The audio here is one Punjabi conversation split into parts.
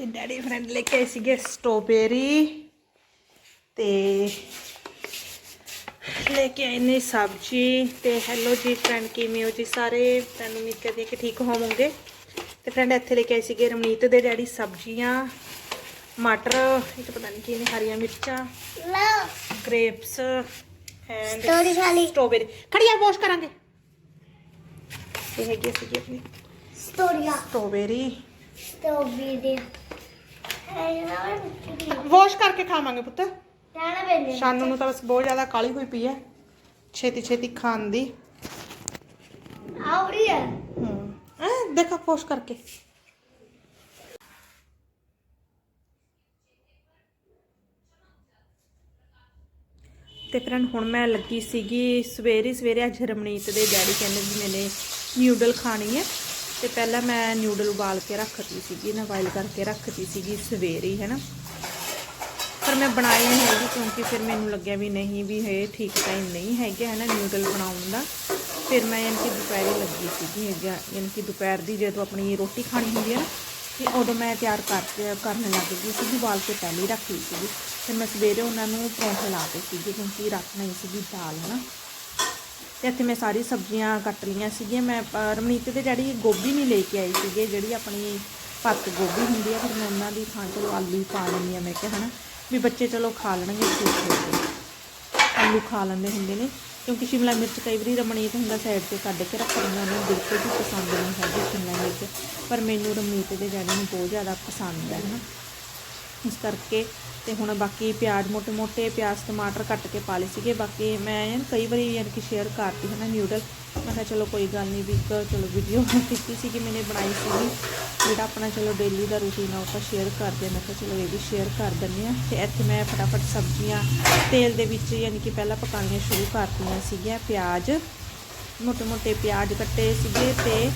ਤੇ ਡੈਡੀ ਫਰੈਂਡ ਲੈ ਕੇ ਆਏ ਸੀਗੇ ਸਟ੍ਰਾਬੇਰੀ ਤੇ ਲੈ ਕੇ ਆਏ ਨੇ ਸਬਜ਼ੀ ਤੇ ਹੈਲੋ ਜੀ ਫਰੈਂਡ ਕਿਵੇਂ ਹੋ ਜੀ ਸਾਰੇ? ਫਰੈਂਡ ਉਮੀਦ ਕਰਦੀ ਹਾਂ ਕਿ ਠੀਕ ਹੋਵੋਗੇ। ਤੇ ਫਰੈਂਡ ਇੱਥੇ ਲੈ ਕੇ ਆਏ ਸੀਗੇ ਰਮਨੀਤ ਦੇ ਡੈਡੀ ਸਬਜ਼ੀਆਂ ਮਟਰ ਤਾਂ ਪਤਾ ਨਹੀਂ ਕੀ ਨੇ ਹਰੀਆਂ ਮਿਰਚਾਂ ਗ੍ਰੇਪਸ ਐਂਡ ਸਟ੍ਰਾਬੇਰੀ ਖੜੀਆਂ ਵਾਸ਼ ਕਰਾਂਗੇ। ਇਹ ਹੈਗੀ ਸੀਗੀ ਆਪਣੀ ਸਟੋਰੀਆ ਸਟ੍ਰਾਬੇਰੀ ਵਾਸ਼ ਕਰਕੇ ਖਾਵਾਂਗੇ ਪੁੱਤ। ਪੈਂਦੇ ਸ਼ਾਨੂ ਨੂੰ ਤਾਂ ਬਸ ਬਹੁਤ ਜ਼ਿਆਦਾ ਕਾਲੀ ਹੋਈ ਪਈ ਹੈ। ਛੇਤੀ ਛੇਤੀ ਖਾਣ ਦੀ। ਆਉਰੀ ਹੈ। ਹੂੰ ਐ ਦੇਖਾ ਵਾਸ਼ ਕਰਕੇ। ਤੇ ਫਰੈਂਡ ਹੁਣ ਮੈਂ ਲੱਗੀ ਸੀਗੀ ਸਵੇਰੇ ਸਵੇਰੇ ਅੱਜ ਰਮਣੀਤ ਦੇ ਡੈਡੀ ਕਹਿੰਦੇ ਵੀ ਮੈਨੇ ਨਿਊਡਲ ਖਾਣੀ ਹੈ। ਤੇ ਪਹਿਲਾਂ ਮੈਂ ਨਿਊਡਲ ਉਬਾਲ ਕੇ ਰੱਖਤੀ ਸੀਗੀ ਨਾ ਬਾਇਲ ਕਰਕੇ ਰੱਖਤੀ ਸੀਗੀ ਸਵੇਰੇ ਹੀ, ਹੈਨਾ। ਪਰ ਮੈਂ ਬਣਾਈ ਨਹੀਂ ਹੈਗੀ ਕਿਉਂਕਿ ਫਿਰ ਮੈਨੂੰ ਲੱਗਿਆ ਵੀ ਨਹੀਂ, ਵੀ ਇਹ ਠੀਕ ਟਾਈਮ ਨਹੀਂ ਹੈਗਾ ਹੈ ਨਾ ਨਿਊਡਲ ਬਣਾਉਣ ਦਾ। ਫਿਰ ਮੈਂ ਯਾਨੀ ਕਿ ਦੁਪਹਿਰੇ ਲੱਗੀ ਸੀਗੀ, ਜਾਂ- ਯਾਨੀ ਕਿ ਦੁਪਹਿਰ ਦੀ ਜਦੋਂ ਆਪਣੀ ਰੋਟੀ ਖਾਣੀ ਹੁੰਦੀ ਹੈ ਨਾ, ਤੇ ਉਦੋਂ ਮੈਂ ਤਿਆਰ ਕਰ ਕਰਨ ਲੱਗ ਗਈ ਸੀਗੀ, ਉਬਾਲ ਕੇ ਪਹਿਲੇ ਹੀ ਰੱਖ ਲਈ ਸੀਗੀ। ਫਿਰ ਮੈਂ ਸਵੇਰੇ ਉਹਨਾਂ ਨੂੰ ਪਰੌਂਠੇ ਲਾ ਦਿੱਤੇ ਸੀਗੇ, ਕਿਉਂਕਿ ਰੱਖ ਨਹੀਂ ਸੀਗੀ ਦਾਲ ਹੈ ਨਾ ਤੇ ਇੱਥੇ ਮੈਂ ਸਾਰੀ ਸਬਜ਼ੀਆਂ ਕੱਟ ਲਈਆਂ ਸੀਗੀਆਂ। ਮੈਂ ਰਮਨੀਤ ਦੇ ਡੈਡੀ ਗੋਭੀ ਨਹੀਂ ਲੈ ਕੇ ਆਏ ਸੀਗੇ, ਜਿਹੜੀ ਆਪਣੀ ਪੱਤ ਗੋਭੀ ਹੁੰਦੀ ਆ, ਫਿਰ ਮੈਂ ਉਹਨਾਂ ਦੀ ਥਾਂ ਚਲੋ ਆਲੂ ਹੀ ਪਾ ਲੈਂਦੀ ਆ ਮੈਂ ਕਿਹਾ ਹਨਾ, ਵੀ ਬੱਚੇ ਚਲੋ ਖਾ ਲੈਣਗੇ, ਠੀਕ ਹੋ। ਆਲੂ ਖਾ ਲੈਂਦੇ ਹੁੰਦੇ ਨੇ, ਕਿਉਂਕਿ ਸ਼ਿਮਲਾ ਮਿਰਚ ਕਈ ਵਾਰੀ ਰਮਣੀਤ ਹੁੰਦਾ ਸਾਈਡ ਤੇ ਕੱਢ ਕੇ ਰੱਖ ਲੈਂਦਾ ਉਹਨੂੰ ਬਿਲਕੁਲ ਵੀ ਪਸੰਦ ਨਹੀਂ ਹੈਗੀ ਸ਼ਿਮਲਾ ਮਿਰਚ, ਪਰ ਮੈਨੂੰ ਰਮਣੀਤ ਦੇ ਡੈਡੀ ਨੂੰ ਬਹੁਤ ਜ਼ਿਆਦਾ ਪਸੰਦ ਹੈ, ਹਨਾ। ਇਸ ਕਰਕੇ ਤੇ ਹੁਣ ਬਾਕੀ ਪਿਆਜ਼ ਮੋਟੇ-ਮੋਟੇ ਪਿਆਜ਼ ਟਮਾਟਰ ਕੱਟ ਕੇ ਪਾ ਲਏ ਸੀਗੇ। ਬਾਕੀ ਮੈਂ ਕਈ ਵਾਰੀ ਯਾਨੀ ਕਿ ਸ਼ੇਅਰ ਕਰਤੀ ਹੈ ਨਾ ਨਿਊਡਲ ਮੈਂ ਕਿਹਾ ਚਲੋ ਕੋਈ ਗੱਲ ਨਹੀਂ ਵੀ ਇੱਕ ਚਲੋ ਵੀਡੀਓ ਕੀਤੀ ਸੀ ਕਿ ਮੈਨੇ ਬਣਾਈ ਸੀਗੀ। ਜਿਹੜਾ ਆਪਣਾ ਚਲੋ ਡੇਲੀ ਦਾ ਰੂਟੀਨ ਆ ਉਹ ਤਾਂ ਸ਼ੇਅਰ ਕਰਦੇ ਮੈਂ ਕਿਹਾ ਚਲੋ ਇਹ ਵੀ ਸ਼ੇਅਰ ਕਰ ਦਿੰਦੇ ਆ। ਤੇ ਇੱਥੇ ਮੈਂ ਫਟਾਫਟ ਸਬਜ਼ੀਆਂ, ਤੇਲ ਦੇ ਵਿੱਚ ਯਾਨੀ ਕਿ ਪਹਿਲਾਂ ਪਕਾਉਣੀਆਂ ਸ਼ੁਰੂ ਕਰਤੀਆਂ ਸੀਗੀਆਂ। ਪਿਆਜ਼ ਮੋਟੇ-ਮੋਟੇ ਪਿਆਜ਼ ਕੱਟੇ ਸੀਗੇ ਤੇ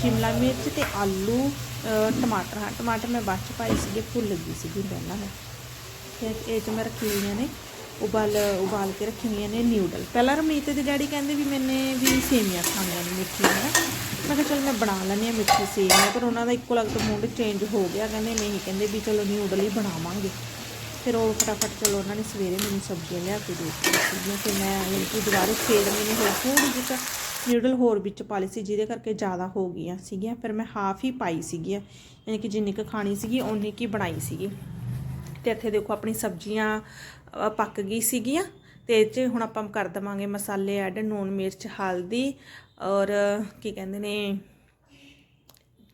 ਸ਼ਿਮਲਾ ਮਿਰਚ ਤੇ ਆਲੂ ਟਮਾਟਰ, ਹਾਂ, ਟਮਾਟਰ ਮੈਂ ਬਾਅਦ ਚ ਪਾਈ ਸੀਗੇ, ਭੁੱਲ ਗਈ ਸੀਗੀ ਪਹਿਲਾਂ ਮੈਂ। ਤੇ ਇਹ ਚ ਮੈਂ ਰੱਖੀ ਹੋਈਆਂ ਨੇ, ਉਬਾਲ ਉਬਾਲ ਕੇ ਰੱਖੀ ਹੋਈਆਂ ਨੇ ਨਿਊਡਲ ਪਹਿਲਾਂ ਰਮੀਤ ਦੇ ਡੈਡੀ ਕਹਿੰਦੇ ਵੀ ਮੈਨੇ ਵੀ ਸੇਮੀਆਂ ਖਾਣੀਆਂ ਨੇ ਮਿੱਠੀਆਂ ਮੈਂ ਕਿਹਾ ਚਲ ਮੈਂ ਬਣਾ ਲੈਂਦੀ ਹਾਂ ਮਿੱਠੀ ਸੇਮੀਆਂ, ਪਰ ਉਹਨਾਂ ਦਾ ਇੱਕੋ ਲਗਤ ਮੂਡ ਚੇਂਜ ਹੋ ਗਿਆ। ਕਹਿੰਦੇ ਨਹੀਂ, ਕਹਿੰਦੇ ਵੀ ਚਲੋ ਨਿਊਡਲ ਹੀ ਬਣਾਵਾਂਗੇ। ਫਿਰ ਉਹ ਫਟਾਫਟ ਚਲੋ ਉਹਨਾਂ ਨੇ ਸਵੇਰੇ ਮੈਨੂੰ ਸਬਜ਼ੀਆਂ ਲਿਆ ਕੇ ਦੇ ਦਿੱਤੀਆਂ ਸੀਗੀਆਂ ਮੈਂ ਯਾਨੀ ਕਿ ਦੁਬਾਰਾ ਫੇਰ ਮੈंने ਹੋਰ ਥੋੜੀ ਜਿਹੀ ਕੁ ਨਿਊਡਲ ਹੋਰ ਵਿੱਚ ਪਾ ਲਈ ਸੀ, ਜਿਹਦੇ ਕਰਕੇ ਜ਼ਿਆਦਾ ਹੋ ਗਈਆਂ ਸੀਗੀਆਂ। ਫਿਰ ਮੈਂ ਹਾਫ ਹੀ ਪਾਈ ਸੀਗੀਆਂ, ਯਾਨੀ ਕਿ ਜਿੰਨੀ ਕੁ ਖਾਣੀ ਸੀਗੀ, ਓਨੀ ਕੀ ਬਣਾਈ ਸੀਗੀ। ਤੇ ਇੱਥੇ ਦੇਖੋ ਆਪਣੀ ਸਬਜ਼ੀਆਂ ਪੱਕ ਗਈ ਸੀਗੀਆਂ। ਤੇ ਇਹ 'ਚ ਹੁਣ ਆਪਾਂ ਕਰ ਦਵਾਂਗੇ ਮਸਾਲੇ ਐਡ, ਨੂਣ, ਮਿਰਚ, ਹਲਦੀ ਔਰ ਕੀ ਕਹਿੰਦੇ ਨੇ,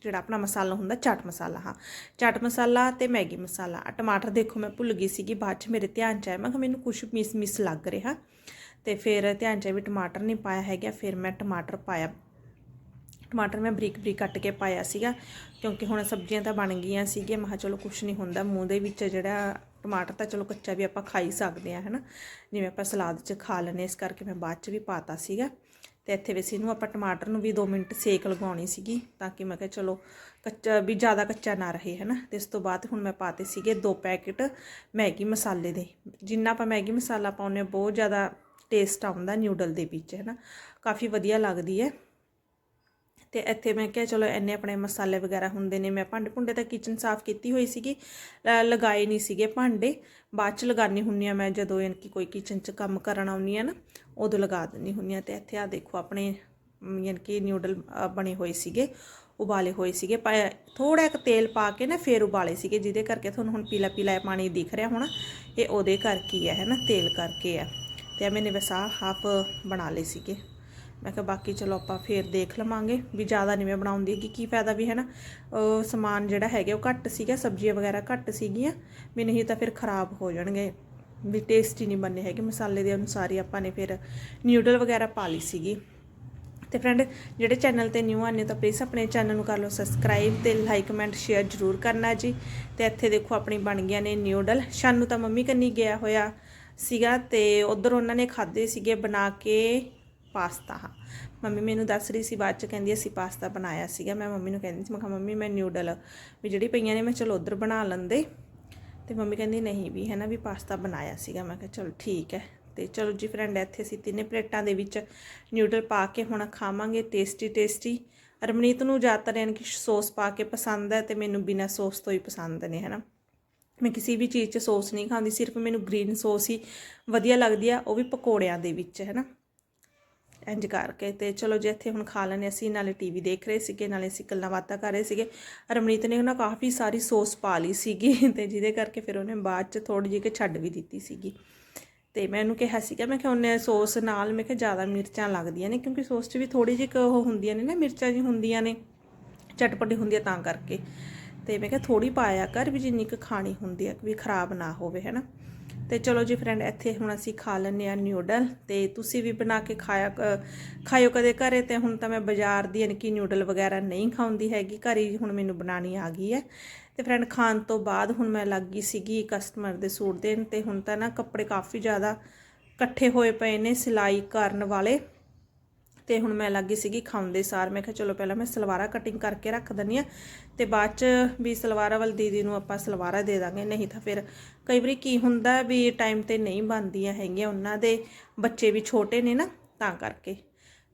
ਜਿਹੜਾ ਆਪਣਾ ਮਸਾਲਾ ਹੁੰਦਾ, ਚਾਟ ਮਸਾਲਾ, ਹਾਂ। ਚਾਟ ਮਸਾਲਾ ਤੇ ਮੈਗੀ ਮਸਾਲਾ। ਟਮਾਟਰ ਦੇਖੋ ਮੈਂ ਭੁੱਲ ਗਈ ਸੀਗੀ, ਬਾਅਦ ਚ ਮੇਰੇ ਧਿਆਨ ਚ ਆਇਆ। ਮੈਂ ਕਿਹਾ ਮੈਨੂੰ ਕੁਝ ਮਿਸ ਮਿਸ ਲੱਗ ਰਿਹਾ। ਤੇ ਫਿਰ ਧਿਆਨ ਚ ਵੀ ਟਮਾਟਰ ਨਹੀਂ ਪਾਇਆ ਹੈਗਾ, ਫਿਰ ਮੈਂ ਟਮਾਟਰ ਪਾਇਆ। ਟਮਾਟਰ ਮੈਂ ਬਰੀਕ ਬਰੀਕ ਕੱਟ ਕੇ ਪਾਇਆ ਸੀਗਾ, ਕਿਉਂਕਿ ਹੁਣ ਸਬਜ਼ੀਆਂ ਤਾਂ ਬਣ ਗਈਆਂ ਸੀਗੀਆਂ, ਮੈਂ ਕਿਹਾ ਚਲੋ ਕੁਝ ਨਹੀਂ ਹੁੰਦਾ, ਮੂੰਹ ਦੇ ਵਿੱਚ ਜਿਹੜਾ ਟਮਾਟਰ ਤਾਂ ਚਲੋ ਕੱਚਾ ਵੀ ਆਪਾਂ ਖਾਈ ਹੀ ਸਕਦੇ ਆ ਹਨਾ। ਜਿਵੇਂ ਆਪਾਂ ਸਲਾਦ 'ਚ ਖਾ ਲੈਂਦੇ ਇਸ ਕਰਕੇ ਮੈਂ ਬਾਅਦ 'ਚ ਵੀ ਪਾਤਾ ਸੀਗਾ। ਤੇ ਇੱਥੇ ਵੈਸੇ ਇਹਨੂੰ ਆਪਾਂ ਟਮਾਟਰ ਨੂੰ ਵੀ 2 ਮਿੰਟ ਸੇਕ ਲਗਾਉਣੀ ਸੀਗੀ, ਤਾਂ ਕਿ ਮੈਂ ਕਿਹਾ ਚਲੋ ਕੱਚਾ ਵੀ ਜ਼ਿਆਦਾ ਕੱਚਾ ਨਾ ਰਹੇ, ਹਨਾ। ਤੇ ਇਸ ਤੋਂ ਬਾਅਦ ਹੁਣ ਮੈਂ ਪਾਤੇ ਸੀਗੇ ਦੋ ਪੈਕੇਟ ਮੈਗੀ ਮਸਾਲੇ ਦੇ। ਜਿੰਨਾ ਆਪਾਂ ਮੈਗੀ ਮਸਾਲਾ ਪਾਉਂਦੇ ਹਾਂ, ਬਹੁਤ ਜ਼ਿਆਦਾ ਟੇਸਟ ਆਉਂਦਾ ਨਿਊਡਲ ਦੇ ਵਿੱਚ, ਹੈ ਨਾ? ਕਾਫੀ ਵਧੀਆ ਲੱਗਦੀ ਹੈ। ਤੇ ਇੱਥੇ ਮੈਂ ਕਿਹਾ, ਚਲੋ ਇੰਨੇ ਆਪਣੇ ਮਸਾਲੇ ਵਗੈਰਾ ਹੁੰਦੇ ਨੇ, ਮੈਂ ਭਾਂਡੇ, ਭੁੰਡੇ ਤਾਂ ਕਿਚਨ ਸਾਫ਼ ਕੀਤੀ ਹੋਈ ਸੀਗੀ। ਲਗਾਏ ਨਹੀਂ ਸੀਗੇ ਭਾਂਡੇ। ਬਾਅਦ ਚ ਲਗਾਉਣੀ ਹੁੰਨੀ ਆ ਮੈਂ, ਜਦੋਂ ਯਾਨੀ ਕਿ ਕੋਈ ਕਿਚਨ 'ਚ ਕੰਮ ਕਰਨ ਆਉਣੀ ਆ ਨਾ, ਉਦੋਂ ਲਗਾ ਦਿੰਦੀ ਹੁੰਨੀ ਆ ਤੇ ਇੱਥੇ ਆ ਦੇਖੋ, ਆਪਣੇ ਯਾਨੀ ਕਿ ਨਿਊਡਲ ਬਣੇ ਹੋਏ ਸੀਗੇ, ਉਬਾਲੇ ਹੋਏ ਸੀਗੇ। ਪਾਇਆ ਥੋੜਾ ਜਿਹਾ ਤੇਲ ਪਾ ਕੇ ਨਾ ਫੇਰ ਉਬਾਲੇ ਸੀਗੇ, ਜਿਹਦੇ ਕਰਕੇ ਤੁਹਾਨੂੰ ਹੁਣ ਪੀਲਾ ਪੀਲਾ ਪਾਣੀ ਦਿਖ ਰਿਹਾ ਹੋਣਾ। ਇਹ ਉਹਦੇ ਕਰਕੇ ਹੈ ਹੈ ਨਾ? ਤੇਲ ਕਰਕੇ ਹੈ। ਤੇ ਮੈਨੇ ਵੈਸਾ ਹਾਫ ਬਣਾ ਲਏ ਸੀਗੇ। ਮੈਂ ਕਿਹਾ ਬਾਕੀ ਚਲੋ ਆਪਾਂ ਫੇਰ ਦੇਖ ਲਵਾਂਗੇ ਵੀ ਜ਼ਿਆਦਾ ਨਹੀਂ ਮੈਂ ਬਣਾਉਂਦੀ ਕਿ ਕੀ ਫਾਇਦਾ ਵੀ ਹੈ ਨਾ ਸਮਾਨ ਜਿਹੜਾ ਹੈਗਾ ਉਹ ਘੱਟ ਸੀਗਾ, ਸਬਜ਼ੀਆਂ ਵਗੈਰਾ ਘੱਟ ਸੀਗੀਆਂ, ਵੀ ਨਹੀਂ ਤਾਂ ਫਿਰ ਖਰਾਬ ਹੋ ਜਾਣਗੇ। ਵੀ ਟੇਸਟੀ ਨਹੀਂ ਬਣਨੇ ਹੈਗੇ, ਮਸਾਲੇ ਦੇ ਅਨੁਸਾਰ ਹੀ ਆਪਾਂ ਨੇ ਫਿਰ ਨਿਊਡਲ ਵਗੈਰਾ ਪਾ ਲਈ ਸੀਗੀ। ਤੇ ਫਰੈਂਡ ਜਿਹੜੇ ਚੈਨਲ ਤੇ ਨਿਊ ਆਨੇ ਤਾਂ ਪਲੀਜ਼ ਆਪਣੇ ਚੈਨਲ ਨੂੰ ਕਰ ਲਓ ਸਬਸਕ੍ਰਾਈਬ ਤੇ ਲਾਈਕ ਕਮੈਂਟ ਸ਼ੇਅਰ ਜ਼ਰੂਰ ਕਰਨਾ ਜੀ। ਤੇ ਇੱਥੇ ਦੇਖੋ ਆਪਣੀ ਬਣ ਗਈਆਂ ਨੇ ਨਿਊਡਲ ਸ਼ਾਨੂ ਤਾਂ ਮੰਮੀ ਕੰਨੀ ਗਿਆ ਹੋਇਆ। ਸੀਗਾ ਤੇ ਉਧਰ ਉਹਨਾਂ ਨੇ ਖਾਦੇ ਸੀਗੇ ਬਣਾ ਕੇ ਪਾਸਤਾ। ਹਾਂ ਮੰਮੀ ਮੈਨੂੰ ਦੱਸ ਰਹੀ ਸੀ, ਬਾਅਦ ਚ ਕਹਿੰਦੀ ਅਸੀਂ ਪਾਸਤਾ ਬਣਾਇਆ ਸੀਗਾ। ਮੈਂ ਮੰਮੀ ਨੂੰ ਕਹਿੰਦੀ ਸੀ, ਮੈਂ ਕਿਹਾ, ਮੰਮੀ, ਮੈਂ ਨਿਊਡਲ ਵੀ ਜਿਹੜੀ ਪਈਆਂ ਨੇ, ਮੈਂ ਚਲੋ ਉਧਰ ਬਣਾ ਲੈਂਦੇ। ਤੇ ਮੰਮੀ ਕਹਿੰਦੀ, ਨਹੀਂ ਵੀ ਹੈ ਨਾ ਵੀ ਪਾਸਤਾ ਬਣਾਇਆ ਸੀਗਾ। ਮੈਂ ਕਿਹਾ, ਚਲ ਠੀਕ ਹੈ। ਤੇ ਚਲੋ ਜੀ ਫਰੈਂਡ ਇੱਥੇ ਅਸੀਂ ਤਿੰਨੇ ਪਲੇਟਾਂ ਦੇ ਵਿੱਚ ਨਿਊਡਲ ਪਾ ਕੇ ਹੁਣ ਖਾਵਾਂਗੇ ਟੇਸਟੀ ਟੇਸਟੀ ਰਮਨੀਤ ਨੂੰ ਜ਼ਿਆਦਾਤਰ ਯਾਨੀ ਕਿ ਸੌਸ ਪਾ ਕੇ ਪਸੰਦ ਹੈ ਤੇ ਮੈਨੂੰ ਬਿਨਾਂ ਸੌਸ ਤੋਂ ਹੀ ਪਸੰਦ ਨੇ, ਹਨਾ। ਮੈਂ ਕਿਸੇ ਵੀ ਚੀਜ਼ 'ਚ ਸੌਸ ਨਹੀਂ ਖਾਂਦੀ, ਸਿਰਫ ਮੈਨੂੰ ਗ੍ਰੀਨ ਸੌਸ ਹੀ ਵਧੀਆ ਲੱਗਦੀ ਆ, ਉਹ ਵੀ ਪਕੌੜਿਆਂ ਦੇ ਵਿੱਚ, ਹੈ ਨਾ? ਇੰਜ ਕਰਕੇ ਤੇ ਚਲੋ ਜੇ, ਇੱਥੇ ਹੁਣ ਖਾ ਲੈਣੇ ਅਸੀਂ, ਨਾਲੇ ਟੀਵੀ ਦੇਖ ਰਹੇ ਸੀਗੇ, ਨਾਲੇ ਅਸੀਂ ਗੱਲਾਂ ਬਾਤਾਂ ਕਰ ਰਹੇ ਸੀਗੇ। ਰਮਨੀਤ ਨੇ ਉਹਨਾਂ ਕਾਫੀ ਸਾਰੀ ਸੌਸ ਪਾ ਲਈ ਸੀਗੀ ਤੇ ਜਿਹਦੇ ਕਰਕੇ ਫਿਰ ਉਹਨੇ ਬਾਅਦ 'ਚ ਥੋੜੀ ਜਿਹੀ ਕਿ ਛੱਡ ਵੀ ਦਿੱਤੀ ਸੀਗੀ। ਤੇ ਮੈਂ ਉਹਨੂੰ ਕਿਹਾ ਸੀਗਾ, ਮੈਂ ਕਿ ਉਹਨੇ ਸੌਸ ਨਾਲ, ਮੈਂ ਕਿ ਜ਼ਿਆਦਾ ਮਿਰਚਾਂ ਲੱਗਦੀਆਂ ਨੇ, ਕਿਉਂਕਿ ਸੌਸ 'ਚ ਵੀ ਥੋੜੀ ਜਿਹੀ ਉਹ ਹੁੰਦੀਆਂ ਨੇ ਨਾ, ਮਿਰਚਾਂ ਜੀ ਹੁੰਦੀਆਂ ਨੇ, ਚਟਪਟੀ ਹੁੰਦੀ ਆ ਤਾਂ ਕਰਕੇ। ਤੇ ਮੈਂ ਕਿਹਾ ਥੋੜੀ ਪਾਇਆ ਕਰ ਵੀ ਜਿੰਨੀ ਕੁ ਖਾਣੀ ਹੁੰਦੀ ਆ, ਵੀ ਖਰਾਬ ਨਾ ਹੋਵੇ, ਹੈਨਾ। ਤੇ ਚਲੋ ਜੀ ਫਰੈਂਡ ਇੱਥੇ ਹੁਣ ਅਸੀਂ ਖਾ ਲੈਂਦੇ ਆ ਨਿਊਡਲ ਤੇ ਤੁਸੀਂ ਵੀ ਬਣਾ ਕੇ ਖਾਇਆ ਕ- ਖਾਇਓ ਕਦੇ ਘਰੇ ਤੇ ਹੁਣ ਤਾਂ ਮੈਂ ਬਾਜ਼ਾਰ ਦੀ ਯਾਨੀ ਕਿ ਨਿਊਡਲ ਵਗੈਰਾ ਨਹੀਂ ਖਾਉਂਦੀ ਹੈਗੀ, ਘਰ ਹੀ ਹੁਣ ਮੈਨੂੰ ਬਣਾਣੀ ਆ ਗਈ ਹੈ। ਤੇ ਫਰੈਂਡ ਖਾਣ ਤੋਂ ਬਾਅਦ ਹੁਣ ਮੈਂ ਲੱਗ ਗਈ ਸੀਗੀ ਕਸਟਮਰ ਦੇ ਸੂਟ ਦੇਣ ਤੇ ਹੁਣ ਤਾਂ ਨਾ ਕੱਪੜੇ ਕਾਫੀ ਜ਼ਿਆਦਾ ਇਕੱਠੇ ਹੋਏ ਪਏ ਨੇ ਸਿਲਾਈ ਕਰਨ ਵਾਲੇ। ਤੇ ਹੁਣ ਮੈਂ ਲੱਗੀ ਸੀਗੀ ਖਾਉਂਦੇ ਸਾਰ। ਮੈਂ ਕਿਹਾ ਚਲੋ ਪਹਿਲਾਂ ਮੈਂ ਸਲਵਾਰਾਂ ਕਟਿੰਗ ਕਰਕੇ ਰੱਖ ਦਿੰਨੀ ਆ ਤੇ ਬਾਅਦ ਚ ਵੀ ਸਲਵਾਰਾਂ ਵਾਲ ਦੀਦੀ ਨੂੰ ਆਪਾਂ ਸਲਵਾਰਾਂ ਦੇ ਦਾਂਗੇ। ਨਹੀਂ ਤਾਂ ਫਿਰ ਕਈ ਵਾਰੀ ਕੀ ਹੁੰਦਾ ਵੀ ਟਾਈਮ ਤੇ ਨਹੀਂ ਬਣਦੀਆਂ ਹੈਗੀਆਂ ਉਹਨਾਂ ਦੇ, ਬੱਚੇ ਵੀ ਛੋਟੇ ਨੇ ਨਾ, ਤਾਂ ਕਰਕੇ।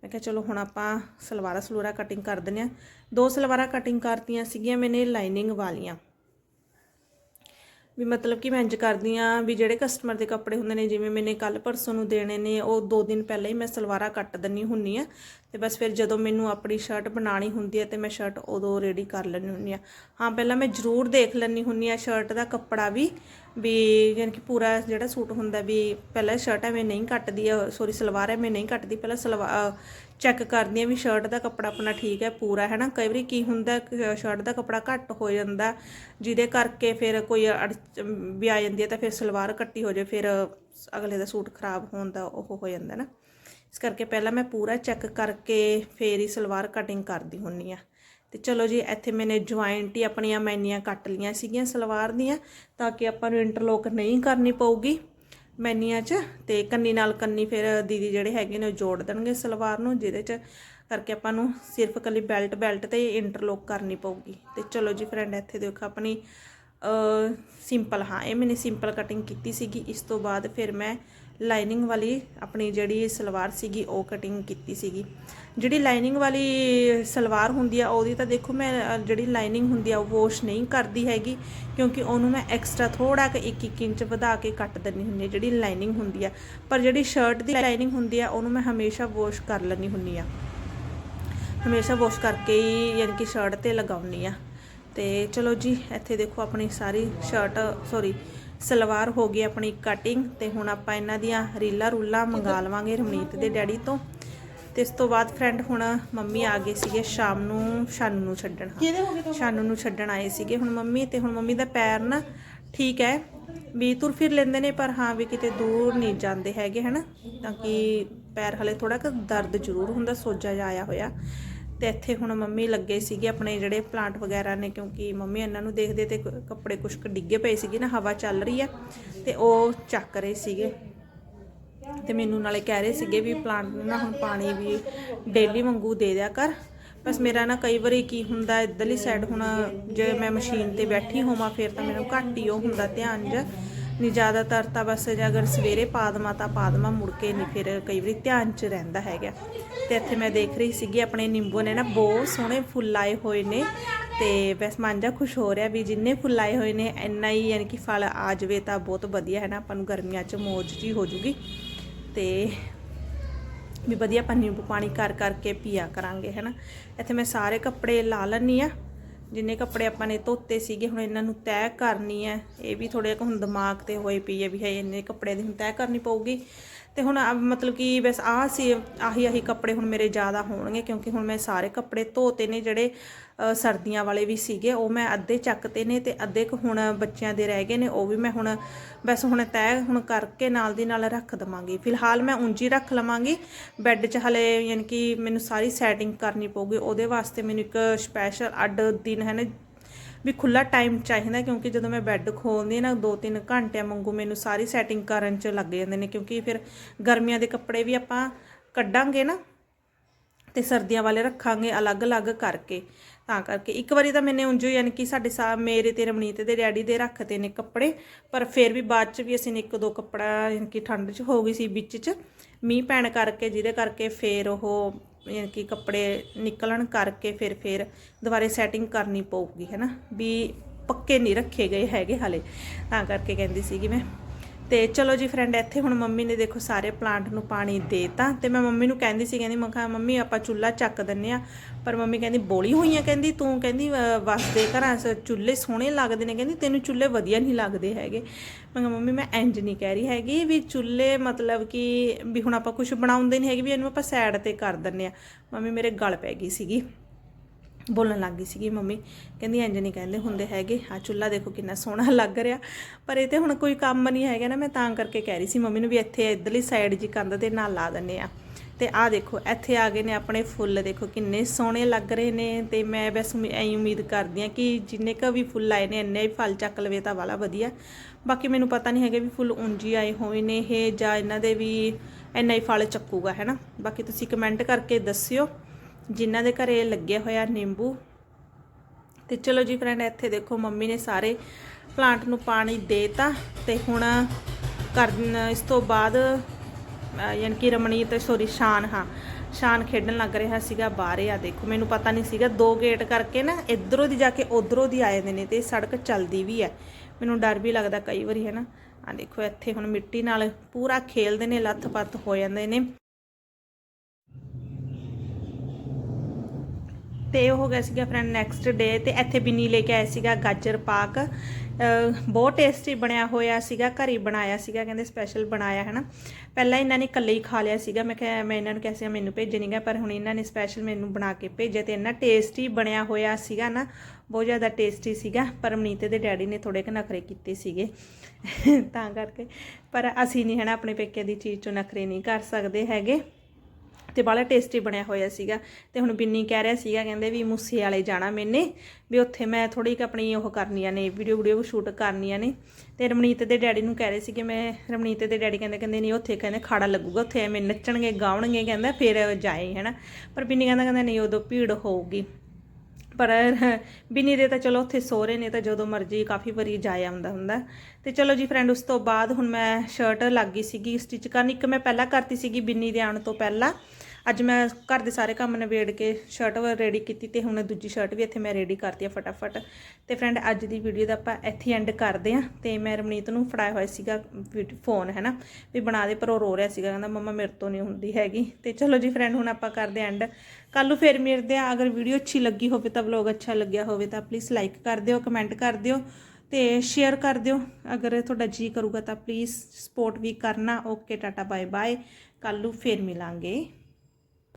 ਮੈਂ ਕਿਹਾ ਚਲੋ ਹੁਣ ਆਪਾਂ ਸਲਵਾਰਾਂ ਸਲੂਰਾ ਕਟਿੰਗ ਕਰ ਦਿੰਨੇ ਆ ਦੋ ਸਲਵਾਰਾਂ ਕਟਿੰਗ ਕਰਤੀਆਂ ਸੀਗੀਆਂ ਮੈਨੇ ਲਾਈਨਿੰਗ ਵਾਲੀਆਂ। ਵੀ ਮਤਲਬ ਕਿ ਮੈਂ ਇੰਜ ਕਰਦੀ ਆ ਵੀ ਜਿਹੜੇ ਕਸਟਮਰ ਦੇ ਕੱਪੜੇ ਹੁੰਦੇ ਨੇ, ਜਿਵੇਂ ਮੈਨੇ ਕੱਲ ਪਰਸੋਂ ਨੂੰ ਦੇਣੇ ਨੇ, ਉਹ ਦੋ ਦਿਨ ਪਹਿਲਾਂ ਹੀ ਮੈਂ ਸਲਵਾਰਾਂ ਕੱਟ ਦਿੰਨੀ ਹੁੰਨੀ ਆ ਤੇ ਬਸ ਫਿਰ ਜਦੋਂ ਮੈਨੂੰ ਆਪਣੀ ਸ਼ਰਟ ਬਣਾਣੀ ਹੁੰਦੀ ਹੈ ਤੇ ਮੈਂ ਸ਼ਰਟ ਉਦੋਂ ਰੈਡੀ ਕਰ ਲੈਣੀ ਹੁੰਨੀ ਆ ਹਾਂ, ਪਹਿਲਾਂ ਮੈਂ ਜ਼ਰੂਰ ਦੇਖ ਲੈਣੀ ਹੁੰਨੀ ਆ ਸ਼ਰਟ ਦਾ ਕੱਪੜਾ ਵੀ ਵੀ ਯਾਨੀ ਕਿ ਪੂਰਾ ਜਿਹੜਾ ਸੂਟ ਹੁੰਦਾ ਵੀ ਪਹਿਲਾਂ ਸ਼ਰਟ ਐਵੇਂ ਨਹੀਂ ਕੱਟਦੀ ਆ ਸੋਰੀ ਸਲਵਾਰ ਐਵੇਂ ਨਹੀਂ ਕੱਟਦੀ, ਪਹਿਲਾਂ ਸਲਵਾਰ ਚੈੱਕ ਕਰਦੀ ਆ ਵੀ ਸ਼ਰਟ ਦਾ ਕੱਪੜਾ ਆਪਣਾ ਠੀਕ ਹੈ, ਪੂਰਾ ਹੈ ਨਾ ਕਈ ਵਾਰੀ ਕੀ ਹੁੰਦਾ ਸ਼ਰਟ ਦਾ ਕੱਪੜਾ ਘੱਟ ਹੋ ਜਾਂਦਾ, ਜਿਹਦੇ ਕਰਕੇ ਫਿਰ ਕੋਈ ਅੜ- ਵੀ ਆ ਜਾਂਦੀ ਹੈ ਤਾਂ ਫਿਰ ਸਲਵਾਰ ਕੱਟੀ ਹੋ ਜਾਵੇ ਫਿਰ ਅਗਲੇ ਦਾ ਸੂਟ ਖਰਾਬ ਹੋਣ ਦਾ ਉਹ ਹੋ ਜਾਂਦਾ ਨਾ। ਇਸ ਕਰਕੇ ਪਹਿਲਾਂ ਮੈਂ ਪੂਰਾ ਚੈੱਕ ਕਰਕੇ ਫੇਰ ਹੀ ਸਲਵਾਰ ਕਟਿੰਗ ਕਰਦੀ ਹੁੰਨੀ ਆ। ਤੇ ਚਲੋ ਜੀ, ਇੱਥੇ ਮੈਨੇ ਜੁਆਇੰਟ ਹੀ ਆਪਣੀਆਂ ਮੈਨੀਆਂ ਕੱਟ ਲੀਆਂ ਸੀਗੀਆਂ ਸਲਵਾਰ ਦੀਆਂ, ਤਾਂ ਕਿ ਆਪਾਂ ਨੂੰ ਇੰਟਰਲੋਕ ਨਹੀਂ ਕਰਨੀ ਪਊਗੀ ਮੈਨੀਆਂ 'ਚ, ਤੇ ਕੰਨੀ ਨਾਲ ਕੰਨੀ ਫਿਰ ਦੀਦੀ ਜਿਹੜੇ ਹੈਗੇ ਨੇ ਉਹ ਜੋੜ ਦੇਣਗੇ ਸਲਵਾਰ ਨੂੰ, ਜਿਹਦੇ 'ਚ ਕਰਕੇ ਆਪਾਂ ਨੂੰ ਸਿਰਫ ਕੱਲੀ ਬੈਲਟ ਬੈਲਟ ਤੇ ਇੰਟਰਲੋਕ ਕਰਨੀ ਪਊਗੀ। ਤੇ ਚਲੋ ਜੀ ਫਰੈਂਡ ਇੱਥੇ ਦੇਖੋ ਆਪਣੀ ਸਿੰਪਲ ਹਾਂ, ਇਹ ਮੈਨੇ ਸਿੰਪਲ ਕਟਿੰਗ ਕੀਤੀ ਸੀਗੀ। ਇਸ ਤੋਂ ਬਾਅਦ ਫਿਰ ਮੈਂ ਲਾਈਨਿੰਗ ਵਾਲੀ ਆਪਣੀ ਜਿਹੜੀ ਸਲਵਾਰ ਸੀਗੀ, ਉਹ ਕਟਿੰਗ ਕੀਤੀ ਸੀਗੀ। ਜਿਹੜੀ ਲਾਈਨਿੰਗ ਵਾਲੀ ਸਲਵਾਰ ਹੁੰਦੀ ਆ, ਉਹਦੀ ਤਾਂ ਦੇਖੋ ਮੈਂ, ਜਿਹੜੀ ਲਾਈਨਿੰਗ ਹੁੰਦੀ ਆ, ਉਹ ਵਾਸ਼ ਨਹੀਂ ਕਰਦੀ ਹੈਗੀ, ਕਿਉਂਕਿ ਉਹਨੂੰ ਮੈਂ ਐਕਸਟਰਾ ਥੋੜਾ ਕੁ 1-1 ਇੰਚ ਵਧਾ ਕੇ ਕੱਟ ਦਿੰਨੀ ਹੁੰਦੀ ਆ, ਜਿਹੜੀ ਲਾਈਨਿੰਗ ਹੁੰਦੀ ਆ। ਪਰ ਜਿਹੜੀ ਸ਼ਰਟ ਦੀ ਲਾਈਨਿੰਗ ਹੁੰਦੀ ਆ, ਉਹਨੂੰ ਮੈਂ ਹਮੇਸ਼ਾ ਵਾਸ਼ ਕਰ ਲੈਣੀ ਹੁੰਨੀ ਆ। ਹਮੇਸ਼ਾ ਵਾਸ਼ ਕਰਕੇ ਹੀ ਯਾਨੀ ਕਿ ਸ਼ਰਟ ਤੇ ਲਗਾਉਣੀ ਆ। ਤੇ ਚਲੋ ਜੀ, ਇੱਥੇ ਦੇਖੋ ਆਪਣੀ ਸਾਰੀ ਸ਼ਰਟ ਸੌਰੀ ਸਲਵਾਰ ਹੋ ਗਈ ਆਪਣੀ ਕਟਿੰਗ ਤੇ ਹੁਣ ਆਪਾਂ ਇਹਨਾਂ ਦੀਆਂ ਰੀਲਾ ਰੂਲਾ ਮੰਗਾ ਲਵਾਂਗੇ ਰਮਨੀਤ ਦੇ ਡੈਡੀ ਤੋਂ। ਤੇ ਇਸ ਤੋਂ ਬਾਅਦ ਫਰੈਂਡ ਹੁਣ ਮੰਮੀ ਆ ਗਏ ਸੀਗੇ ਸ਼ਾਮ ਨੂੰ ਸ਼ਾਨੂ ਨੂੰ ਛੱਡਣ। ਸ਼ਾਨੂ ਨੂੰ ਛੱਡਣ ਆਏ ਸੀਗੇ ਹੁਣ ਮੰਮੀ ਤੇ ਹੁਣ ਮੰਮੀ ਦਾ ਪੈਰ ਨਾ ਠੀਕ ਹੈ ਵੀ ਤੁਰ ਫਿਰ ਲੈਂਦੇ ਨੇ ਪਰ ਹਾਂ ਵੀ ਕਿਤੇ ਦੂਰ ਨਹੀਂ ਜਾਂਦੇ ਹੈਗੇ ਹਨਾ ਤਾਂ ਕਿ ਪੈਰ ਹਲੇ ਥੋੜਾ ਕੁ ਦਰਦ ਜ਼ਰੂਰ ਹੁੰਦਾ ਸੋਜਾ ਜਿਹਾ ਆਇਆ ਹੋਇਆ। ਤੇ ਇੱਥੇ ਹੁਣ ਮੰਮੀ ਲੱਗੇ ਸੀਗੇ ਆਪਣੇ ਜਿਹੜੇ ਪਲਾਂਟ ਵਗੈਰਾ ਨੇ, ਕਿਉਂਕਿ ਮੰਮੀ ਇਹਨਾਂ ਨੂੰ ਦੇਖਦੇ ਤੇ ਕੱਪੜੇ ਕੁਛ ਕੁ ਡਿੱਗੇ ਪਏ ਸੀਗੇ ਨਾ, ਹਵਾ ਚੱਲ ਰਹੀ ਹੈ ਤੇ ਉਹ ਚੱਕ ਰਹੇ ਸੀਗੇ। ਤੇ ਮੈਨੂੰ ਨਾਲੇ ਕਹਿ ਰਹੇ ਸੀਗੇ ਵੀ ਪਲਾਂਟ ਨੂੰ ਨਾ ਹੁਣ ਪਾਣੀ ਵੀ ਡੇਲੀ ਵਾਂਗੂ ਦੇ ਦਿਆ ਕਰ। ਬਸ ਮੇਰਾ ਨਾ ਕਈ ਵਾਰੀ ਕੀ ਹੁੰਦਾ, ਇੱਧਰਲੀ ਸਾਈਡ ਹੁਣ ਜੇ ਮੈਂ ਮਸ਼ੀਨ ਤੇ ਬੈਠੀ ਹੋਵਾਂ, ਫਿਰ ਤਾਂ ਮੈਨੂੰ ਘੱਟ ਹੀ ਉਹ ਹੁੰਦਾ ਧਿਆਨ ਜਿਹਾ ਨਹੀਂ, ਜ਼ਿਆਦਾਤਰ ਤਾਂ ਬਸ ਜੇ ਅਗਰ ਸਵੇਰੇ ਪਾਦਮਾ ਤਾਂ ਪਾਦਮਾ ਮੁੜ ਕੇ ਨਹੀਂ, ਫਿਰ ਕਈ ਵਾਰੀ ਧਿਆਨ 'ਚ ਰਹਿੰਦਾ ਹੈਗਾ। ਤੇ ਇੱਥੇ ਮੈਂ ਦੇਖ ਰਹੀ ਸੀਗੀ, ਆਪਣੇ ਨਿੰਬੂ ਨੇ ਨਾ ਬਹੁਤ ਸੋਹਣੇ ਫੁੱਲ ਆਏ ਹੋਏ ਨੇ। ਤੇ ਬਸ ਮਨ ਜਾ ਖੁਸ਼ ਹੋ ਰਿਹਾ ਵੀ ਜਿੰਨੇ ਫੁੱਲ ਆਏ ਹੋਏ ਨੇ, ਇੰਨਾ ਹੀ ਯਾਨੀ ਕਿ ਫਲ ਆ ਜਾਵੇ ਤਾਂ ਬਹੁਤ ਵਧੀਆ ਹੈ ਨਾ। ਆਪਾਂ ਨੂੰ ਗਰਮੀਆਂ 'ਚ ਮੌਜ ਜੀ ਹੋ ਜੂਗੀ। ਤੇ ਵੀ ਵਧੀਆ ਆਪਾਂ ਨਿੰਬੂ ਪਾਣੀ ਕਰ ਕਰਕੇ ਪੀਆ ਕਰਾਂਗੇ, ਹੈ ਨਾ। ਇੱਥੇ ਮੈਂ ਸਾਰੇ ਕੱਪੜੇ ਲਾ ਲੈਣੀ ਆ ਜਿੰਨੇ ਕੱਪੜੇ ਆਪਾਂ ਨੇ ਧੋਤੇ ਸੀਗੇ, ਹੁਣ ਇਹਨਾਂ ਨੂੰ ਤੈਅ ਕਰਨੀ ਹੈ। ਇਹ ਵੀ ਥੋੜੇ ਕੁ ਹੁਣ ਦਿਮਾਗ ਤੇ ਹੋਏ ਪਈ ਹੈ ਵੀ ਹੈ ਇੰਨੇ ਕੱਪੜੇ ਦੀ ਹੁਣ ਤੈਅ ਕਰਨੀ ਪਊਗੀ। ਤੇ ਹੁਣ ਆ ਮਤਲਬ ਕਿ ਬਸ ਆਹ ਸੀ, ਆਹੀ ਆਹੀ ਕੱਪੜੇ ਹੁਣ ਮੇਰੇ ਜ਼ਿਆਦਾ ਹੋਣਗੇ ਕਿਉਂਕਿ ਹੁਣ ਮੈਂ ਸਾਰੇ ਕੱਪੜੇ ਧੋਤੇ ਨੇ ਜਿਹੜੇ ਸਰਦੀਆਂ ਵਾਲੇ ਵੀ ਸੀਗੇ, ਉਹ ਮੈਂ ਅੱਧੇ ਚੱਕਤੇ ਨੇ ਤੇ ਅੱਧੇ ਕੁ ਹੁਣ ਬੱਚਿਆਂ ਦੇ ਰਹਿ ਗਏ ਨੇ, ਉਹ ਵੀ ਮੈਂ ਹੁਣ ਬਸ ਹੁਣ ਤੈਅ ਹੁਣ ਕਰਕੇ ਨਾਲ ਦੀ ਨਾਲ ਰੱਖ ਦਵਾਂਗੀ। ਫਿਲਹਾਲ ਮੈਂ ਉਂਝੀ ਰੱਖ ਲਵਾਂਗੀ, ਬੈੱਡ 'ਚ ਹਲੇ ਯਾਨੀ ਕਿ ਮੈਨੂੰ ਸਾਰੀ ਸੈਟਿੰਗ ਕਰਨੀ ਪਊਗੀ, ਉਹਦੇ ਵਾਸਤੇ ਮੈਨੂੰ ਇੱਕ ਸਪੈਸ਼ਲ ਅੱਡ ਦਿਨ ਹੈ ਨਾ ਵੀ ਖੁੱਲਾ ਟਾਈਮ ਚਾਹੀਦਾ ਕਿਉਂਕਿ ਜਦੋਂ ਮੈਂ ਬੈੱਡ ਖੋਲਦੀ ਹਾਂ ਨਾ 2-3 ਘੰਟਿਆਂ ਵਾਂਗੂ ਮੈਨੂੰ ਸਾਰੀ ਸੈਟਿੰਗ ਕਰਨ 'ਚ ਲੱਗ ਜਾਂਦੇ ਨੇ, ਕਿਉਂਕਿ ਫਿਰ ਗਰਮੀਆਂ ਦੇ ਕੱਪੜੇ ਵੀ ਆਪਾਂ ਕੱਢਾਂਗੇ ਨਾ ਤੇ ਸਰਦੀਆਂ ਵਾਲੇ ਰੱਖਾਂਗੇ ਅਲੱਗ-ਅਲੱਗ ਕਰਕੇ। ਤਾਂ ਕਰਕੇ ਇੱਕ ਵਾਰੀ ਤਾਂ ਮੈਨੇ ਉਂਝ ਯਾਨੀ ਕਿ ਸਾਡੇ ਸਾ ਮੇਰੇ ਤੇ ਰਮਨੀਤ ਦੇ ਡੈਡੀ ਦੇ ਰੱਖਤੇ ਨੇ ਕੱਪੜੇ, ਪਰ ਫਿਰ ਵੀ ਬਾਅਦ ਚ ਵੀ ਅਸੀਂ ਨੇ ਇੱਕ ਦੋ ਕੱਪੜਾ ਯਾਨੀ ਕਿ ਠੰਡ ਚ ਹੋ ਗਈ ਸੀ ਵਿੱਚ ਚ, ਮੀਂਹ ਪੈਣ ਕਰਕੇ ਜਿਹਦੇ ਕਰਕੇ ਫਿਰ ਉਹ ਯਾਨੀ ਕਿ ਕੱਪੜੇ ਨਿਕਲਣ ਕਰਕੇ ਫਿਰ ਫਿਰ ਦੁਬਾਰੇ ਸੈਟਿੰਗ ਕਰਨੀ ਪਊਗੀ ਹੈ ਨਾ ਵੀ ਪੱਕੇ ਨਹੀਂ ਰੱਖੇ ਗਏ ਹੈਗੇ ਹਾਲੇ। ਤਾਂ ਕਰਕੇ ਕਹਿੰਦੀ ਸੀਗੀ ਮੈਂ ਤੇ ਚਲੋ ਜੀ ਫਰੈਂਡ ਇੱਥੇ ਹੁਣ ਮੰਮੀ ਨੇ ਦੇਖੋ ਸਾਰੇ ਪਲਾਂਟ ਨੂੰ ਪਾਣੀ ਦੇਤਾ ਤੇ ਮੈਂ ਮੰਮੀ ਨੂੰ ਕਹਿੰਦੀ ਸੀ ਕਹਿੰਦੀ ਮੈਂ ਕਿਹਾ ਮੰਮੀ ਆਪਾਂ ਚੁੱਲ੍ਹਾ ਚੱਕ ਦਿੰਨੇ ਆ ਪਰ ਮੰਮੀ ਕਹਿੰਦੀ ਬੋਲੀ ਹੋਈ ਆ? ਕਹਿੰਦੀ ਤੂੰ ਕਹਿੰਦੀ ਅਹ, ਵਸਦੇ ਘਰਾਂ 'ਚ ਚੁੱਲ੍ਹੇ ਸੋਹਣੇ ਲੱਗਦੇ ਨੇ। ਕਹਿੰਦੀ ਤੈਨੂੰ ਚੁੱਲ੍ਹੇ ਵਧੀਆ ਨਹੀਂ ਲੱਗਦੇ ਹੈਗੇ। ਮੈਂ ਕਿਹਾ ਮੰਮੀ ਮੈਂ ਇੰਜ ਨਹੀਂ ਕਹਿ ਰਹੀ ਹੈਗੀ ਵੀ ਚੁੱਲ੍ਹੇ ਮਤਲਬ ਕਿ ਵੀ ਹੁਣ ਆਪਾਂ ਕੁਝ ਬਣਾਉਂਦੇ ਨਹੀਂ ਹੈਗੇ ਵੀ ਇਹਨੂੰ ਆਪਾਂ ਸਾਈਡ ਤੇ ਕਰ ਦਿੰਨੇ ਆ ਮੰਮੀ ਮੇਰੇ ਗਲ ਪੈ ਗਈ ਸੀਗੀ। ਬੋਲਣ ਲੱਗ ਗਈ ਸੀਗੀ ਮੰਮੀ। ਕਹਿੰਦੀ ਇੰਜ ਨਹੀਂ ਕਹਿੰਦੇ ਹੁੰਦੇ ਹੈਗੇ। ਆ ਚੁੱਲ੍ਹਾ ਦੇਖੋ ਕਿੰਨਾ ਸੋਹਣਾ ਲੱਗ ਰਿਹਾ। ਪਰ ਇਹ ਤੇ ਹੁਣ ਕੋਈ ਕੰਮ ਨਹੀਂ ਹੈਗਾ ਨਾ, ਮੈਂ ਤਾਂ ਕਰਕੇ ਕਹਿ ਰਹੀ ਸੀ ਮੰਮੀ ਨੂੰ ਵੀ ਇੱਥੇ ਇਧਰਲੀ ਸਾਈਡ ਜੀ ਕੰਧ ਦੇ ਨਾਲ ਲਾ ਦਿੰਨੇ ਆ ਤੇ ਆਹ ਦੇਖੋ, ਇੱਥੇ ਆ ਗਏ ਨੇ ਆਪਣੇ ਫੁੱਲ। ਦੇਖੋ ਕਿੰਨੇ ਸੋਹਣੇ ਲੱਗ ਰਹੇ ਨੇ। ਤੇ ਮੈਂ ਬਸ ਉਮੀ- ਐਂ ਉਮੀਦ ਕਰਦੀ ਆ ਕਿ ਜਿੰਨੇ ਕ ਵੀ ਫੁੱਲ ਆਏ ਨੇ, ਇੰਨੇ ਹੀ ਫਲ ਚੱਕ ਲਵੇ ਤਾਂ ਵਾਲਾ ਵਧੀਆ। ਬਾਕੀ ਮੈਨੂੰ ਪਤਾ ਨਹੀਂ ਹੈਗਾ ਵੀ ਫੁੱਲ ਉਂਜੀ ਆਏ ਹੋਏ ਨੇ ਇਹ ਜਾਂ ਇਹਨਾਂ ਦੇ ਵੀ ਇੰਨਾ ਹੀ ਫਲ ਚੱਕੂਗਾ, ਹੈ ਨਾ? ਬਾਕੀ ਤੁਸੀਂ ਕਮੈਂਟ ਕਰਕੇ ਦੱਸਿਓ। ਜਿਨ੍ਹਾਂ ਦੇ ਘਰੇ ਲੱਗਿਆ ਹੋਇਆ ਨਿੰਬੂ। ਤੇ ਚਲੋ ਜੀ ਫਰੈਂਡ ਇੱਥੇ ਦੇਖੋ ਮੰਮੀ ਨੇ ਸਾਰੇ ਪਲਾਂਟ ਨੂੰ ਪਾਣੀ ਦੇਤਾ ਤੇ ਹੁਣ ਕਰਨ, ਇਸ ਤੋਂ ਬਾਅਦ ਯਾਨੀ ਕਿ ਰਮਣੀ ਰਮਣੀਤ ਸੋਰੀ ਸ਼ਾਨ, ਹਾਂ, ਸ਼ਾਨ ਖੇਡਣ ਲੱਗ ਰਿਹਾ ਸੀਗਾ ਬਾਹਰ ਆ ਦੇਖੋ, ਮੈਨੂੰ ਪਤਾ ਨਹੀਂ ਸੀਗਾ, ਦੋ ਗੇਟ ਕਰਕੇ ਨਾ ਇਧਰੋਂ ਦੀ ਜਾ ਕੇ ਉਧਰੋਂ ਦੀ ਆਏ ਦੇ ਨੇ ਤੇ ਸੜਕ ਚੱਲਦੀ ਵੀ ਹੈ। ਮੈਨੂੰ ਡਰ ਵੀ ਲੱਗਦਾ ਕਈ ਵਾਰੀ, ਹੈ ਨਾ? ਆ ਦੇਖੋ, ਇੱਥੇ ਹੁਣ ਮਿੱਟੀ ਨਾਲ ਪੂਰਾ ਖੇਲਦੇ ਨੇ, ਲੱਥ-ਪੱਥ ਹੋ ਜਾਂਦੇ ਨੇ। ਤੇ ਉਹ ਹੋ ਗਿਆ ਸੀਗਾ ਫਰੈਂਡ ਨੈਕਸਟ ਡੇ ਤੇ ਇੱਥੇ ਬਿੰਨੀ ਲੈ ਕੇ ਆਏ ਸੀਗਾ ਗਾਜਰ ਪਾਕ। ਬਹੁਤ ਟੇਸਟੀ ਬਣਿਆ ਹੋਇਆ ਸੀਗਾ, ਘਰ ਹੀ ਬਣਾਇਆ ਸੀਗਾ, ਕਹਿੰਦੇ ਸਪੈਸ਼ਲ ਬਣਾਇਆ ਹੈ ਨਾ ਪਹਿਲਾਂ ਇਹਨਾਂ ਨੇ ਇਕੱਲੇ ਹੀ ਖਾ ਲਿਆ ਸੀਗਾ, ਮੈਂ ਕਿਹਾ, ਮੈਂ ਇਹਨਾਂ ਨੂੰ ਕਿਹਾ ਸੀਗਾ, ਮੈਨੂੰ ਭੇਜਣੀਗਾ ਪਰ ਹੁਣ ਇਹਨਾਂ ਨੇ ਸਪੈਸ਼ਲ ਮੈਨੂੰ ਬਣਾ ਕੇ ਭੇਜਿਆ ਤੇ ਇੰਨਾ ਟੇਸਟੀ ਬਣਿਆ ਹੋਇਆ ਸੀਗਾ ਨਾ, ਬਹੁਤ ਜ਼ਿਆਦਾ ਟੇਸਟੀ ਸੀਗਾ। ਪਰ ਮਨੀਤੇ ਦੇ ਡੈਡੀ ਨੇ ਥੋੜੇ ਕੁ ਨਖਰੇ ਕੀਤੇ ਸੀਗੇ, ਤਾਂ ਕਰਕੇ। ਪਰ ਅਸੀਂ ਨਹੀਂ ਹੈ ਨਾ ਆਪਣੇ ਪੇਕੇ ਦੀ ਚੀਜ਼ ਚੋਂ ਨਖਰੇ ਨਹੀਂ ਕਰ ਸਕਦੇ ਹੈਗੇ। ਤੇ ਬੜਾ ਟੇਸਟੀ ਬਣਿਆ ਹੋਇਆ ਸੀਗਾ। ਤੇ ਹੁਣ ਬਿੰਨੀ ਕਹਿ ਰਿਹਾ ਸੀਗਾ, ਕਹਿੰਦੇ ਵੀ ਮੂਸੇ ਵਾਲੇ ਜਾਣਾ ਮੈਨੇ, ਵੀ ਉੱਥੇ ਮੈਂ ਥੋੜੀ ਕੁ ਆਪਣੀ ਉਹ ਕਰਨੀਆਂ ਨੇ ਵੀਡੀਓ ਵੀਡੀਓ ਸ਼ੂਟ ਕਰਨੀਆਂ ਨੇ। ਤੇ ਰਮਣੀਤ ਦੇ ਡੈਡੀ ਨੂੰ ਕਹਿ ਰਹੇ ਸੀਗੇ ਮੈਂ ਰਮਣੀਤ ਦੇ ਡੈਡੀ ਕਹਿੰਦੇ ਕਹਿੰਦੇ ਨਹੀਂ, ਉੱਥੇ ਕਹਿੰਦੇ ਖਾੜਾ ਲੱਗੂਗਾ, ਉੱਥੇ ਐਵੇਂ ਨੱਚਣਗੇ, ਗਾਉਣਗੇ, ਕਹਿੰਦਾ ਫਿਰ ਜਾਏ, ਹੈਨਾ। ਪਰ ਬਿੰਨੀ ਕਹਿੰਦਾ ਕਹਿੰਦਾ ਨਹੀਂ, ਉਦੋਂ ਭੀੜ ਹੋਊਗੀ। ਪਰ ਬਿਨੀ ਦੇ ਤਾਂ ਚਲੋ ਉੱਥੇ ਸੋਹਰੇ ਨੇ ਤਾਂ ਜਦੋਂ ਮਰਜ਼ੀ ਕਾਫੀ ਵਾਰੀ ਜਾਇਆ ਆਉਂਦਾ ਹੁੰਦਾ। ਤੇ ਚਲੋ ਜੀ ਫਰੈਂਡ ਉਸ ਤੋਂ ਬਾਅਦ ਹੁਣ ਮੈਂ ਸ਼ਰਟ ਲੱਗ ਗਈ ਸੀਗੀ ਸਟਿਚ ਕਰਨ। ਇੱਕ ਮੈਂ ਪਹਿਲਾਂ ਕਰਤੀ ਸੀਗੀ ਬਿੰਨੀ ਦੇ ਆਉਣ ਤੋਂ ਪਹਿਲਾਂ। ਅੱਜ ਮੈਂ ਘਰ ਦੇ ਸਾਰੇ ਕੰਮ ਨਿਬੇੜ ਕੇ ਸ਼ਰਟ ਰੈਡੀ ਕੀਤੀ ਤੇ ਹੁਣ ਦੂਜੀ ਸ਼ਰਟ ਵੀ ਇੱਥੇ ਮੈਂ ਰੈਡੀ ਕਰਤੀ ਆ ਫਟਾਫਟ। ਤੇ ਫਰੈਂਡ ਅੱਜ ਦੀ ਵੀਡੀਓ ਦਾ ਆਪਾਂ ਇੱਥੇ ਐਂਡ ਕਰਦੇ ਆ ਤੇ ਮੈਂ ਰਮਨੀਤ ਨੂੰ ਫੜਾਇਆ ਹੋਇਆ ਸੀਗਾ ਫੋਨ ਹੈ ਨਾ? ਵੀ ਬਣਾ ਦੇ, ਪਰ ਉਹ ਰੋ ਰਿਹਾ ਸੀਗਾ। ਕਹਿੰਦਾ, ਮੰਮਾ, ਮੇਰੇ ਤੋਂ ਨਹੀਂ ਹੁੰਦੀ ਹੈਗੀ। ਤੇ ਚਲੋ ਜੀ ਫਰੈਂਡ ਹੁਣ ਆਪਾਂ ਕਰਦੇ ਐਂਡ ਕੱਲ ਨੂੰ ਫੇਰ ਮਿਲਦੇ ਆ ਅਗਰ ਵੀਡੀਓ ਅੱਛੀ ਲੱਗੀ ਹੋਵੇ ਤਾਂ ਵਲੌਗ ਅੱਛਾ ਲੱਗਿਆ ਹੋਵੇ ਤਾਂ ਪਲੀਜ਼ ਲਾਈਕ ਕਰ ਦਿਓ ਕਮੈਂਟ ਕਰ ਦਿਓ ਤੇ ਸ਼ੇਅਰ ਕਰ ਦਿਓ। ਅਗਰ ਤੁਹਾਡਾ ਜੀ ਕਰੂਗਾ ਤਾਂ ਪਲੀਜ਼ ਸਪੋਰਟ ਵੀ ਕਰਨਾ। ਓਕੇ ਟਾਟਾ ਬਾਏ ਬਾਏ ਕੱਲ ਨੂੰ ਫੇਰ ਮਿਲਾਂਗੇ।